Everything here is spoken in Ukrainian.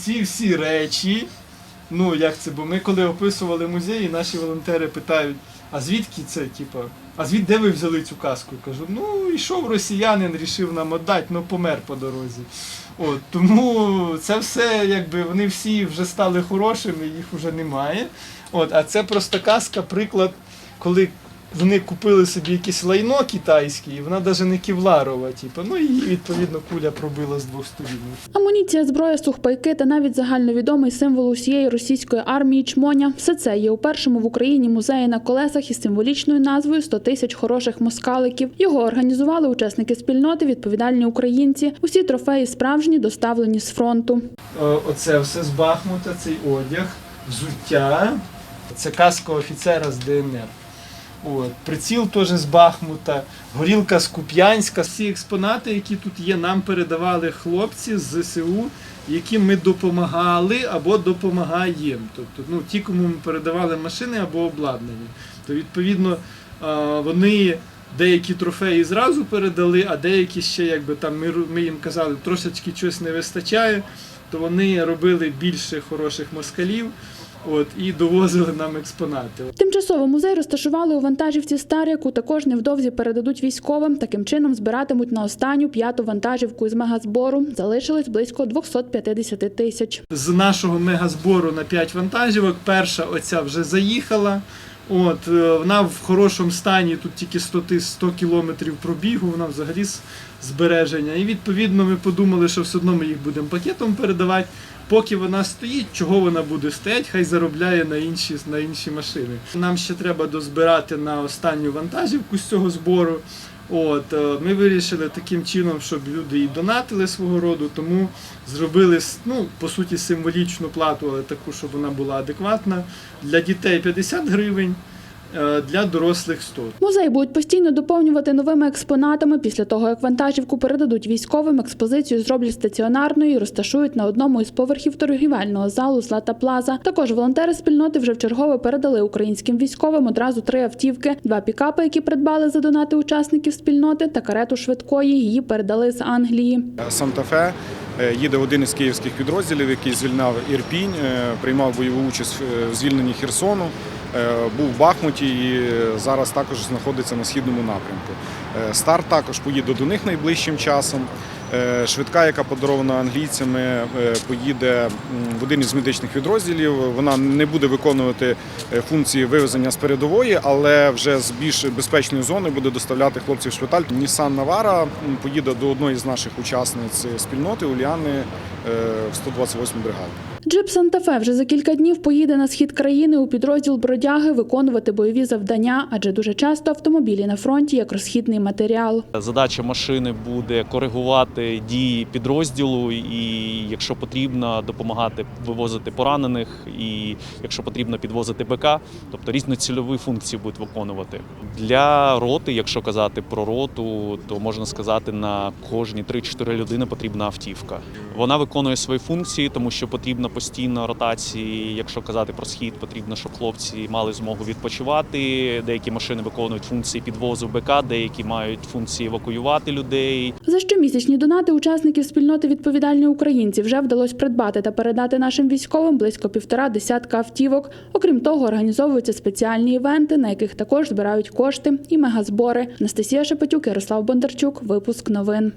Ці всі речі, ну як це, бо ми коли описували музеї, наші волонтери питають, а звідки це, типу, а звідки де ви взяли цю казку? Я кажу, ну йшов росіянин, рішив нам віддати, ну помер по дорозі. От, тому це все, якби вони всі вже стали хорошими, їх вже немає. От, а це просто казка, приклад, коли вони купили собі якесь лайно китайське, і вона навіть не кевларова, типу, ну і її, відповідно куля пробила з двох сторін. Амуніція, зброя, сухпайки та навіть загальновідомий символ усієї російської армії чмоня. Все це є у першому в Україні музеї на колесах із символічною назвою «100 тисяч хороших москаликів. Його організували учасники спільноти, відповідальні українці. Усі трофеї справжні, доставлені з фронту. Е, Оце все з Бахмута, цей одяг, взуття. Це каска офіцера з ДНР. От. Приціл теж з Бахмута, горілка з Куп'янська. Всі експонати, які тут є, нам передавали хлопці з ЗСУ, яким ми допомагали або допомагаємо. Тобто, ну, ті, кому ми передавали машини або обладнання. То відповідно вони деякі трофеї зразу передали, а деякі ще, якби там ми, ми їм казали, трошечки щось не вистачає, то вони робили більше хороших москалів. От, і довозили нам експонати. Тимчасово музей розташували у вантажівці «Стар», яку також невдовзі передадуть військовим. Таким чином збиратимуть на останню п'яту вантажівку із мегазбору. Залишилось близько 250 тисяч. З нашого мегазбору на 5 вантажівок, перша оця вже заїхала. От, е, вона в хорошому стані, тут тільки 100, тис- 100 кілометрів пробігу, вона взагалі збереження. І відповідно ми подумали, що все одно ми їх будемо пакетом передавати. Поки вона стоїть, чого вона буде стоять, хай заробляє на інші, на інші машини. Нам ще треба дозбирати на останню вантажівку з цього збору. От, е, ми вирішили таким чином, щоб люди і донатили свого роду, тому зробили ну, по суті символічну плату, але таку, щоб вона була адекватна. Для дітей 50 гривень, для дорослих 100. Музей будуть постійно доповнювати новими експонатами. Після того, як вантажівку передадуть військовим, експозицію зроблять стаціонарною і розташують на одному із поверхів торгівельного залу Злата Плаза. Також волонтери спільноти вже вчергове передали українським військовим одразу три автівки: два пікапи, які придбали за донати учасників спільноти, та карету швидкої. Її передали з Англії. Санта-Фе е, їде один із київських підрозділів, який звільняв Ірпінь, е, приймав бойову участь в звільненні Херсону, е, був в Бахмуті і зараз також знаходиться на східному напрямку. Е, Старт також поїде до них найближчим часом. Е, Швидка, яка подарована англійцями, е, поїде в один із медичних відрозділів. Вона не буде виконувати е, функції вивезення з передової, але вже з більш безпечної зони буде доставляти хлопців в шпиталь. Нісан Навара поїде до одної з наших учасниць спільноти Уляни е, в 128 бригаду. Джип Санта-Фе вже за кілька днів поїде на схід країни у підрозділ бродяги виконувати бойові завдання, адже дуже часто автомобілі на фронті як розхідний матеріал. Задача машини буде коригувати дії підрозділу, і якщо потрібно, допомагати вивозити поранених, і якщо потрібно підвозити БК, тобто різноцільові функції будуть виконувати. Для роти, якщо казати про роту, то можна сказати, на кожні 3-4 людини потрібна автівка. Вона виконує свої функції, тому що потрібна постійна ротації. Якщо казати про схід, потрібно, щоб хлопці мали змогу відпочивати. Деякі машини виконують функції підвозу БК, деякі мають функції евакуювати людей. За щомісячні донати учасників спільноти відповідальні українці вже вдалося придбати та передати нашим військовим близько півтора десятка автівок. Окрім того, організовуються спеціальні івенти, на яких також збирають кошти і мегазбори. Анастасія Шепетюк, Ярослав Бондарчук. Випуск новин.